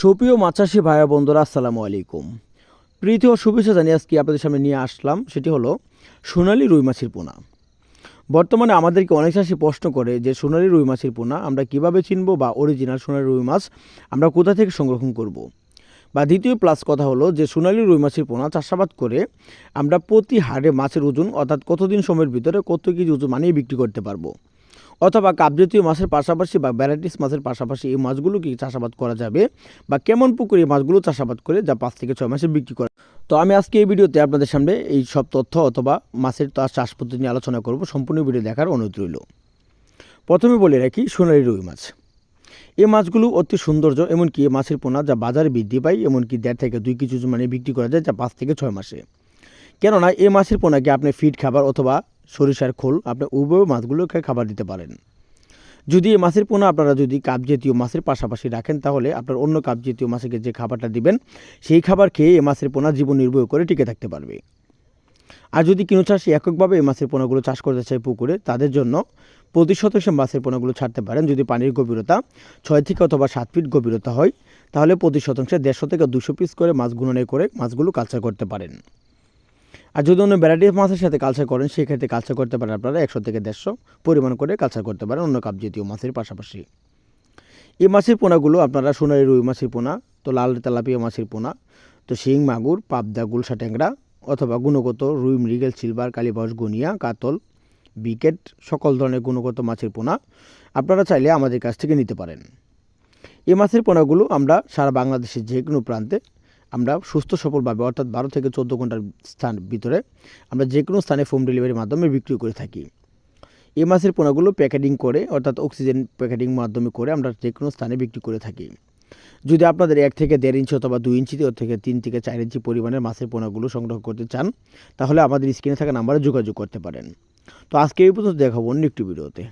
সুপ্রিয় মাছাশি ভাইয়া বন্ধুরা, আসসালামু আলাইকুম। প্রীতি ও শুভেচ্ছা জানিয়ে আজকে আপনাদের সামনে নিয়ে আসলাম, সেটি হলো সোনালি রুই মাছের পোনা। বর্তমানে আমাদেরকে অনেক চাষি প্রশ্ন করে যে, সোনালি রুই মাছের পোনা আমরা কীভাবে চিনব বা অরিজিনাল সোনালি রুই মাছ আমরা কোথা থেকে সংরক্ষণ করব। বা দ্বিতীয় প্লাস কথা হলো যে, সোনালি রুই মাছের পোনা চাষাবাদ করে আমরা প্রতি হাড়ে মাছের ওজন, অর্থাৎ কতদিন সময়ের ভিতরে কত কেজি ওজন মানিয়ে বিক্রি করতে পারব? অথবা কাপজাতীয় মাছের পাশাপাশি বা ভ্যারাইটিস মাছের পাশাপাশি এই মাছগুলো কি চাষাবাদ করা যাবে? বা কেমন পুকুরে মাছগুলো চাষাবাদ করে যা পাঁচ থেকে ছয় মাসে বিক্রি করে তো আমি আজকে এই ভিডিওতে আপনাদের সামনে এই সব তথ্য অথবা মাছের তার চাষ পদ্ধতি নিয়ে আলোচনা করব। সম্পূর্ণ ভিডিও দেখার অনুরোধ রইল। প্রথমে বলে রাখি, সোনালি রুই মাছ। এই মাছগুলো অতি সৌন্দর্য, এমনকি এই মাছের পোনা যা বাজারে বৃদ্ধি পায়, এমনকি দেড় থেকে দুই কিছু মানে বিক্রি করা যায় যা পাঁচ থেকে ছয় মাসে। কেননা এই মাছের পোনাকে আপনি ফিড খাবার অথবা সরিষার খোল, আপনি উভয় মাছগুলোকে খাবার দিতে পারেন। যদি এই মাছের পোনা আপনারা যদি কাপ জাতীয় মাছের পাশাপাশি রাখেন, তাহলে আপনার অন্য কাপ জাতীয় মাছকে যে খাবারটা দিবেন, সেই খাবার খেয়ে এই মাছের পোনা জীবন নির্বাহ করে টিকে থাকতে পারবে। আর যদি কোনো চাষি এককভাবে এই মাছের পোনাগুলো চাষ করতে চায় পুকুরে, তাদের জন্য প্রতি শতাংশ মাছের পোনাগুলো ছাড়তে পারেন। যদি পানির গভীরতা ছয় থেকে অথবা সাত ফিট গভীরতা হয়, তাহলে প্রতি শতাংশে দেড়শো থেকে দুশো পিস করে মাছ গুণনে করে মাছগুলো কালচার করতে পারেন। আর যদি অন্য ভ্যারাইটিস মাছের সাথে কালচার করেন, সেক্ষেত্রে কালচার করতে পারেন আপনারা একশো থেকে দেড়শো পরিমাণ করে কালচার করতে পারেন অন্য কাপ জাতীয় মাছের পাশাপাশি। এই মাছের পোনাগুলো আপনারা সোনালি রুই মাছের পোনা, তো লাল তেলাপিয়া মাছের পোনা, তো শিং, মাগুর, পাবদা, গুলশা ট্যাংরা, অথবা গুণগত রুই, মৃগেল, সিলভার কালীবাস গুনিয়া, কাতল, বিকেট, সকল ধরনের গুণগত মাছের পোনা আপনারা চাইলে আমাদের কাছ থেকে নিতে পারেন। এই মাছের পোনাগুলো আমরা সারা বাংলাদেশের যে কোনো প্রান্তে আমরা সুস্থ, সফলভাবে, অর্থাৎ বারো থেকে চোদ্দ ঘণ্টার স্থান ভিতরে আমরা যে কোনো স্থানে হোম ডেলিভারির মাধ্যমে বিক্রি করে থাকি। এই মাছের পোনাগুলো প্যাকেটিং করে, অর্থাৎ অক্সিজেন প্যাকেটিং মাধ্যমে করে আমরা যে কোনো স্থানে বিক্রি করে থাকি। যদি আপনাদের এক থেকে দেড় ইঞ্চি অথবা দুই ইঞ্চি থেকে তিন থেকে চার ইঞ্চি পরিমাণের মাছের পোনাগুলো সংগ্রহ করতে চান, তাহলে আমাদের স্ক্রিনে থাকা নাম্বারে যোগাযোগ করতে পারেন। তো আজকে এই পর্যন্ত দেখাবো অন্য একটি ভিডিওতে।